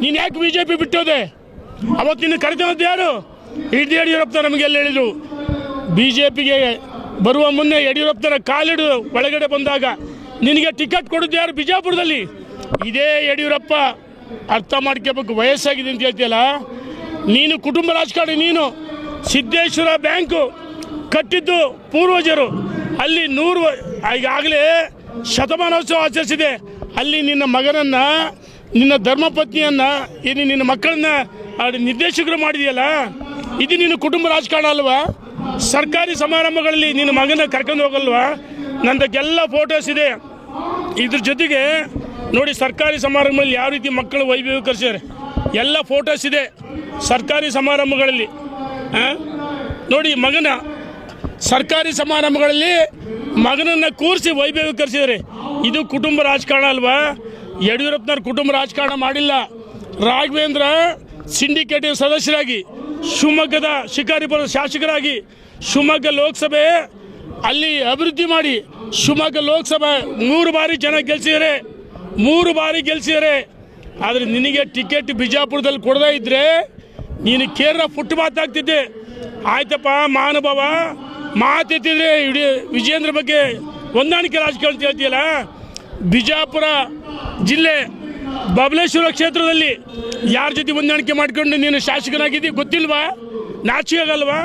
ನೀನು ಯಾಕೆ B J P ಬಿಟ್ಟೋದೆ? ಅವತ್ತು ನಿನ್ನ ಕರೆತಂದು ಯಾರು? ಇಡ್ದು ಯಡಿಯೂರಪ್ಪ ನಮಗೆಲ್ಲ ಹೇಳಿದರು? ಬಿ ಜೆ ಪಿಗೆ ಬರುವ ಮುನ್ನೆ ಯಡಿಯೂರಪ್ಪನ ಕಾಲಿಡು ಒಳಗಡೆ ಬಂದಾಗ ನಿನಗೆ ಟಿಕೆಟ್ ಕೊಡೋದು ಯಾರು ಬಿಜಾಪುರದಲ್ಲಿ? ಇದೇ ಯಡಿಯೂರಪ್ಪ, ಅರ್ಥ ಮಾಡ್ಕೋಬೇಕು, ವಯಸ್ಸಾಗಿದೆ ಅಂತ ಹೇಳ್ತೀಯಲ್ಲ? ನೀನು ಕುಟುಂಬ ರಾಜಕಾರಣಿ ನೀನು. ಸಿದ್ದೇಶ್ವರ ಬ್ಯಾಂಕು ಕಟ್ಟಿದ್ದು ಪೂರ್ವಜರು. ಅಲ್ಲಿ ನೂರು ಈಗಾಗಲೇ ಶತಮಾನೋತ್ಸವ ಆಚರಿಸಿದೆ. ಅಲ್ಲಿ ನಿನ್ನ ಮಗನನ್ನ ನಿನ್ನ ಧರ್ಮಪತ್ನಿಯನ್ನ ಏನು ನಿನ್ನ ಮಕ್ಕಳನ್ನ ನಿರ್ದೇಶಕರು ಮಾಡಿದೆಯಲ್ಲ, ಇದು ನಿನ್ನ ಕುಟುಂಬ ರಾಜಕಾರಣ ಅಲ್ವಾ? ಸರ್ಕಾರಿ ಸಮಾರಂಭಗಳಲ್ಲಿ ನಿನ್ನ ಮಗನ ಕರ್ಕೊಂಡು ಹೋಗಲ್ವಾ? ನಂದಕ್ಕೆಲ್ಲ ಫೋಟೋಸ್ ಇದೆ. ಇದ್ರ ಜೊತೆಗೆ ನೋಡಿ, ಸರ್ಕಾರಿ ಸಮಾರಂಭಗಳಲ್ಲಿ ಯಾವ ರೀತಿ ಮಕ್ಕಳು ವೈಭವೀಕರಿಸಿದ್ದಾರೆ ಎಲ್ಲ ಫೋಟೋಸ್ ಇದೆ ಸರ್ಕಾರಿ ಸಮಾರಂಭಗಳಲ್ಲಿ? ನೋಡಿ, ಮಗನ ಸರ್ಕಾರಿ ಸಮಾರಂಭಗಳಲ್ಲಿ ಮಗನನ್ನ ಕೂರಿಸಿ ವೈಭವೀಕರಿಸಿದ್ದಾರೆ ಇದು ಕುಟುಂಬ ರಾಜಕಾರಣ ಅಲ್ವಾ? ಯಡಿಯೂರಪ್ಪನವ್ರ ಕುಟುಂಬ ರಾಜಕಾರಣ ಮಾಡಿಲ್ಲ. ರಾಘವೇಂದ್ರ ಸಿಂಡಿಕೇಟಿವ್ ಸದಸ್ಯರಾಗಿ, ಶಿವಮೊಗ್ಗದ ಶಿಕಾರಿಪುರ ಶಾಸಕರಾಗಿ ಶಿವಮೊಗ್ಗ ಲೋಕಸಭೆ ಅಲ್ಲಿ ಅಭಿವೃದ್ಧಿ ಮಾಡಿ ಶಿವಮೊಗ್ಗ ಲೋಕಸಭೆ ಮೂರು ಬಾರಿ ಜನ ಗೆಲ್ಸಿದ್ದಾರೆ. ಮೂರು ಬಾರಿ ಗೆಲ್ಸಿದ್ದಾರೆ. ಆದರೆ ನಿನಗೆ ಟಿಕೆಟ್ ಬಿಜಾಪುರದಲ್ಲಿ ಕೊಡದೇ ಇದ್ರೆ ನೀನು ಕೇರಳ ಫುಟ್ ಮಾತಾಗ್ತಿದ್ದೆ ಆಯ್ತಪ್ಪ, ಮಹಾನುಭಾವ, ಮಾತೆತ್ತಿದ್ರೆ ಇಡೀ ವಿಜೇಂದ್ರ ಬಗ್ಗೆ ಹೊಂದಾಣಿಕೆ ರಾಜಕೀಯ ಅಂತ ಹೇಳ್ತೀಯಲ್ಲ? ಬಿಜಾಪುರ ಜಿಲ್ಲೆ ಬಬಲೇಶ್ವರ ಕ್ಷೇತ್ರದಲ್ಲಿ ಯಾರ ಜೊತೆ ಹೊಂದಾಣಿಕೆ ಮಾಡ್ಕೊಂಡು ನೀನು ಶಾಸಕನಾಗಿದ್ದೀವಿ ಗೊತ್ತಿಲ್ವಾ? ನಾಚಿಕೆ ಆಗಲ್ವಾ